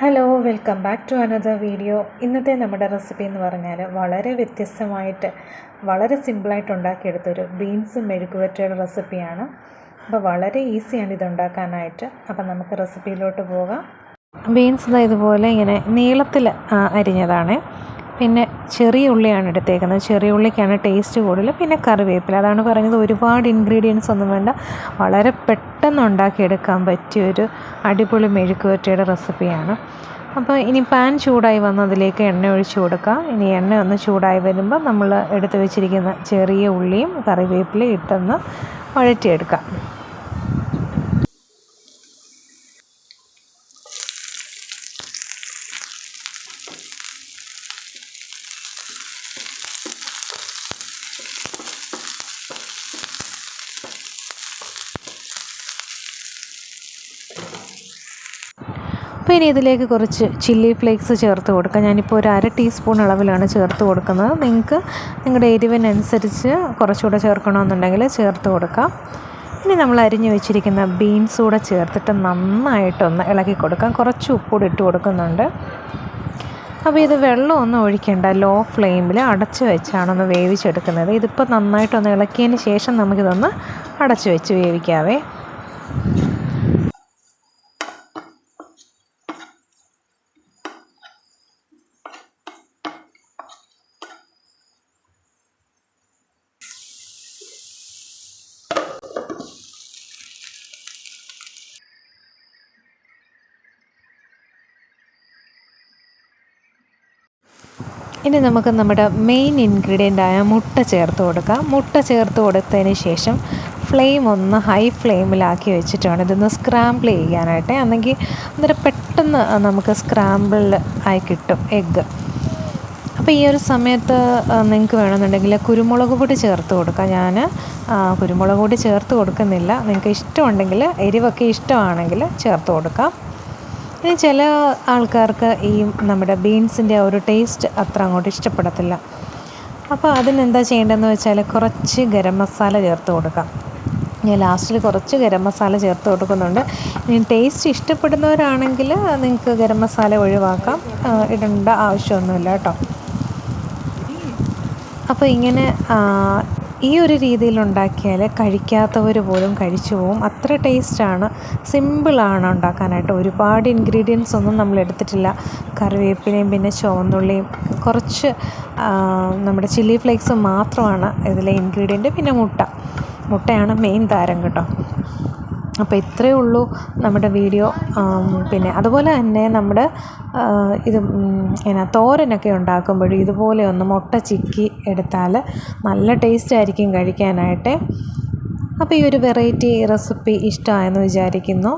Hello welcome back to another video ഇന്നത്തെ നമ്മുടെ recipe എന്ന് പറഞ്ഞാൽ വളരെ വ്യത്യസ്തമായിട്ട് വളരെ സിമ്പിളായിട്ട് ഉണ്ടാക്കിയെടുത്തൊരു ബീൻസ് മെഴുകുവറ്റയുടെ റെസിപ്പിയാണ് അപ്പോൾ വളരെ ഈസിയാണ് ഇതുണ്ടാക്കാനായിട്ട് അപ്പോൾ നമുക്ക് റെസിപ്പിയിലോട്ട് പോകാം. ബീൻസ് ഇതാ ഇതുപോലെ ഇങ്ങനെ നീളത്തിൽ അരിഞ്ഞതാണ്. പിന്നെ ചെറിയ ഉള്ളിയാണ് എടുത്തേക്കുന്നത്. ചെറിയ ഉള്ളിക്കാണ് ടേസ്റ്റ് കൂടുതൽ. പിന്നെ കറിവേപ്പില. അതാണ് പറഞ്ഞത് ഒരുപാട് ഇൻഗ്രീഡിയൻസ് ഒന്നും വേണ്ട. വളരെ പെട്ടെന്ന് ഉണ്ടാക്കിയെടുക്കാൻ പറ്റിയൊരു അടിപൊളി മെഴുക്കുവറ്റയുടെ റെസിപ്പിയാണ് അപ്പോൾ ഇനി പാൻ ചൂടായി വന്നതിലേക്ക് എണ്ണ ഒഴിച്ച് കൊടുക്കാം ഇനി എണ്ണ ഒന്ന് ചൂടായി വരുമ്പോൾ നമ്മൾ എടുത്ത് വെച്ചിരിക്കുന്ന ചെറിയ ഉള്ളിയും കറിവേപ്പിലയും ഇട്ടൊന്ന് വഴറ്റിയെടുക്കാം അപ്പോൾ ഇനി ഇതിലേക്ക് കുറച്ച് ചില്ലി ഫ്ലേക്സ് ചേർത്ത് കൊടുക്കാം. ഞാനിപ്പോൾ ഒരു അര ടീസ്പൂൺ അളവിലാണ് ചേർത്ത് കൊടുക്കുന്നത്. നിങ്ങൾക്ക് നിങ്ങളുടെ എരിവിനനുസരിച്ച് കുറച്ചുകൂടെ ചേർക്കണമെന്നുണ്ടെങ്കിൽ ചേർത്ത് കൊടുക്കാം. ഇനി നമ്മൾ അരിഞ്ഞു വെച്ചിരിക്കുന്ന ബീൻസ് കൂടെ ചേർത്തിട്ട് നന്നായിട്ടൊന്ന് ഇളക്കി കൊടുക്കാം. കുറച്ച് ഉപ്പൂടെ ഇട്ട് കൊടുക്കുന്നുണ്ട്. അപ്പോൾ ഇത് വെള്ളം ഒന്നും ഒഴിക്കേണ്ട ലോ ഫ്ലെയിമിൽ അടച്ച് വെച്ചാണ് ഒന്ന് വേവിച്ചെടുക്കുന്നത്. ഇതിപ്പോൾ നന്നായിട്ടൊന്ന് ഇളക്കിയതിന് ശേഷം നമുക്കിതൊന്ന് അടച്ച് വെച്ച് വേവിക്കാവേ. ഇനി നമുക്ക് നമ്മുടെ മെയിൻ ഇൻഗ്രീഡിയന്റ് ആയ മുട്ട ചേർത്ത് കൊടുക്കാം. മുട്ട ചേർത്ത് കൊടുത്തതിന് ശേഷം ഫ്ലെയിം ഒന്ന് ഹൈ ഫ്ലെയിമിലാക്കി വെച്ചിട്ട് വേണം ഇതൊന്ന് സ്ക്രാമ്പിൾ ചെയ്യാനായിട്ട്. അല്ലെങ്കിൽ അന്നേരം പെട്ടെന്ന് നമുക്ക് സ്ക്രാമ്പിൾ ആയി കിട്ടും എഗ്ഗ് അപ്പോൾ ഈ ഒരു സമയത്ത് നിങ്ങൾക്ക് വേണമെന്നുണ്ടെങ്കിൽ കുരുമുളക് പൊടി ചേർത്ത് കൊടുക്കാം. ഞാൻ കുരുമുളക് പൊടി ചേർത്ത് കൊടുക്കുന്നില്ല. നിങ്ങൾക്ക് ഇഷ്ടമുണ്ടെങ്കിൽ എരിവൊക്കെ ഇഷ്ടമാണെങ്കിൽ ചേർത്ത് കൊടുക്കാം. ചില ആൾക്കാർക്ക് ഈ നമ്മുടെ ബീൻസിന്റെ ഒരു ടേസ്റ്റ് അത്ര അങ്ങോട്ട് ഇഷ്ടപ്പെടത്തില്ല. അപ്പോൾ അതിനെന്താ ചെയ്യേണ്ടതെന്ന് വെച്ചാൽ കുറച്ച് ഗരം മസാല ചേർത്ത് കൊടുക്കാം. ഞാൻ ലാസ്റ്റിൽ കുറച്ച് ഗരം മസാല ചേർത്ത് കൊടുക്കുന്നുണ്ട്. ഇനി ടേസ്റ്റ് ഇഷ്ടപ്പെടുന്നവരാണെങ്കിൽ നിങ്ങൾക്ക് ഗരം മസാല ഒഴിവാക്കാം. ഇടേണ്ട ആവശ്യമൊന്നുമില്ല കേട്ടോ. അപ്പോൾ ഇങ്ങനെ ഈ ഒരു രീതിയിൽ ഉണ്ടാക്കിയാൽ കഴിക്കാത്തവർ പോലും കഴിച്ചു പോകും അത്ര ടേസ്റ്റാണ് സിമ്പിളാണ് ഉണ്ടാക്കാനായിട്ട്. ഒരുപാട് ഇൻഗ്രീഡിയൻസ് ഒന്നും നമ്മൾ എടുത്തിട്ടില്ല. കറിവേപ്പിലയും പിന്നെ ചുവന്നുള്ളിയും കുറച്ച് നമ്മുടെ ചില്ലി ഫ്ലേക്സ് മാത്രമാണ് ഇതിലെ ഇൻഗ്രീഡിയന്റ് പിന്നെ മുട്ട. മുട്ടയാണ് മെയിൻ താരം കേട്ടോ. അപ്പോൾ ഇത്രയേ ഉള്ളൂ നമ്മുടെ വീഡിയോ. പിന്നെ അതുപോലെ തന്നെ നമ്മുടെ ഇത് എന്നാ തോരനൊക്കെ ഉണ്ടാക്കുമ്പോൾ ഇതുപോലെ ഒന്ന് മുട്ട ചിക്കി എടുത്താൽ നല്ല ടേസ്റ്റ് ആയിരിക്കും കഴിക്കാനായിട്ട്. അപ്പോൾ ഈ ഒരു വെറൈറ്റി റെസിപ്പി ഇഷ്ടമായെന്ന് വിചാരിക്കുന്നു.